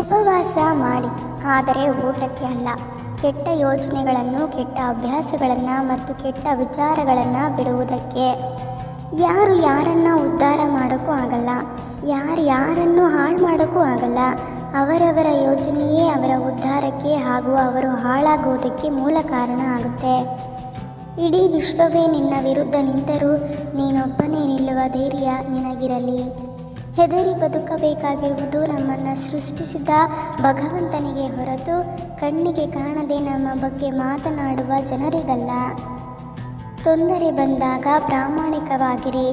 ಉಪವಾಸ ಮಾಡಿ, ಆದರೆ ಊಟಕ್ಕೆ ಅಲ್ಲ. ಕೆಟ್ಟ ಯೋಚನೆಗಳನ್ನು, ಕೆಟ್ಟ ಅಭ್ಯಾಸಗಳನ್ನು ಮತ್ತು ಕೆಟ್ಟ ವಿಚಾರಗಳನ್ನು ಬಿಡುವುದಕ್ಕೆ. ಯಾರು ಯಾರನ್ನು ಉದ್ಧಾರ ಮಾಡೋಕ್ಕೂ ಆಗಲ್ಲ. ಯಾರು ಯಾರನ್ನು ಹಾಳು ಮಾಡೋಕ್ಕೂ ಆಗಲ್ಲ. ಅವರವರ ಯೋಚನೆಯೇ ಅವರ ಉದ್ಧಾರಕ್ಕೆ ಹಾಗೂ ಅವರು ಹಾಳಾಗುವುದಕ್ಕೆ ಮೂಲ ಕಾರಣ ಆಗುತ್ತೆ. ಇಡೀ ವಿಶ್ವವೇ ನಿನ್ನ ವಿರುದ್ಧ ನಿಂತರೂ ನೀನೊಬ್ಬನೇ ನಿಲ್ಲುವ ಧೈರ್ಯ ನಿನಗಿರಲಿ. ಹೆದರಿ ಬದುಕಬೇಕಾಗಿರುವುದು ನಮ್ಮನ್ನು ಸೃಷ್ಟಿಸಿದ ಭಗವಂತನಿಗೆ ಹೊರತು ಕಣ್ಣಿಗೆ ಕಾಣದೆ ನಮ್ಮ ಬಗ್ಗೆ ಮಾತನಾಡುವ ಜನರಿಗಲ್ಲ. ತೊಂದರೆ ಬಂದಾಗ ಪ್ರಾಮಾಣಿಕವಾಗಿರಿ,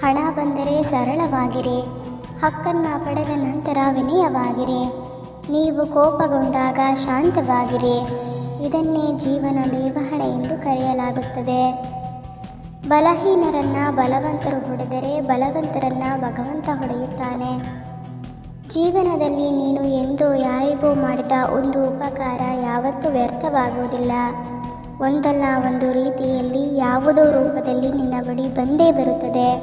ಹಣ ಬಂದರೆ ಸರಳವಾಗಿರಿ, ಹಕ್ಕನ್ನು ಪಡೆದ ನಂತರ ವಿನಯವಾಗಿರಿ, ನೀವು ಕೋಪಗೊಂಡಾಗ ಶಾಂತವಾಗಿರಿ. ಇದನ್ನೇ ಜೀವನ ನಿರ್ವಹಣೆ ಎಂದು ಕರೆಯಲಾಗುತ್ತದೆ. ಬಲಹೀನರನ್ನ ಬಲವಂತರು ಹೊಡೆದರೆ ಬಲವಂತರನ್ನ ಭಗವಂತ ಹೊಡೆಯುತ್ತಾನೆ. ಜೀವನದಲ್ಲಿ ನೀನು ಎಂದೋ ಯಾರಿಗೂ ಮಾಡಿದ ಒಂದು ಉಪಕಾರ ಯಾವತ್ತೂ ವ್ಯರ್ಥವಾಗುವುದಿಲ್ಲ. ಒಂದಲ್ಲ ಒಂದು ರೀತಿಯಲ್ಲಿ ಯಾವುದೋ ರೂಪದಲ್ಲಿ ನಿನ್ನ ಬಳಿ ಬಂದೇ ಬರುತ್ತದೆ.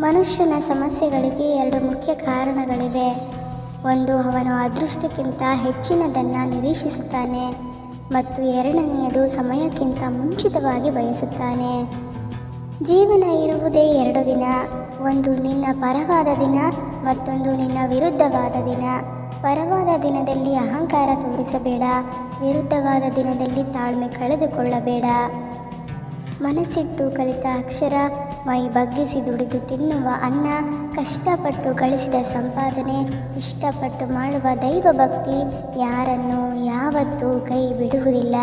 ಮನುಷ್ಯನ ಸಮಸ್ಯೆಗಳಿಗೆ ಎರಡು ಮುಖ್ಯ ಕಾರಣಗಳಿವೆ. ಒಂದು, ಅವನು ಅದೃಷ್ಟಕ್ಕಿಂತ ಹೆಚ್ಚಿನದನ್ನು ನಿರೀಕ್ಷಿಸುತ್ತಾನೆ. ಮತ್ತು ಎರಡನೆಯದು ಸಮಯಕ್ಕಿಂತ ಮುಂಚಿತವಾಗಿ ಬಯಸುತ್ತಾನೆ. ಜೀವನ ಇರುವುದೇ ಎರಡು ದಿನ, ಒಂದು ನಿನ್ನ ಪರವಾದ ದಿನ ಮತ್ತೊಂದು ನಿನ್ನ ವಿರುದ್ಧವಾದ ದಿನ. ಪರವಾದ ದಿನದಲ್ಲಿ ಅಹಂಕಾರ ತೋರಿಸಬೇಡ, ವಿರುದ್ಧವಾದ ದಿನದಲ್ಲಿ ತಾಳ್ಮೆ ಕಳೆದುಕೊಳ್ಳಬೇಡ. ಮನಸ್ಸಿಟ್ಟು ಕಲಿತ ಅಕ್ಷರ ಮೈ ಬಗ್ಗಿಸಿ ದುಡಿದು ತಿನ್ನುವ ಅನ್ನ, ಕಷ್ಟಪಟ್ಟು ಗಳಿಸಿದ ಸಂಪಾದನೆ, ಇಷ್ಟಪಟ್ಟು ಮಾಡುವ ದೈವ ಭಕ್ತಿ ಯಾರನ್ನು ಯಾವತ್ತೂ ಕೈ ಬಿಡುವುದಿಲ್ಲ.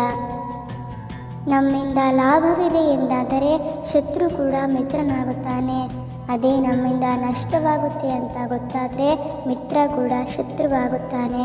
ನಮ್ಮಿಂದ ಲಾಭವಿದೆ ಎಂದಾದರೆ ಶತ್ರು ಕೂಡ ಮಿತ್ರನಾಗುತ್ತಾನೆ. ಅದೇ ನಮ್ಮಿಂದ ನಷ್ಟವಾಗುತ್ತೆ ಅಂತ ಗೊತ್ತಾದರೆ ಮಿತ್ರ ಕೂಡ ಶತ್ರುವಾಗುತ್ತಾನೆ.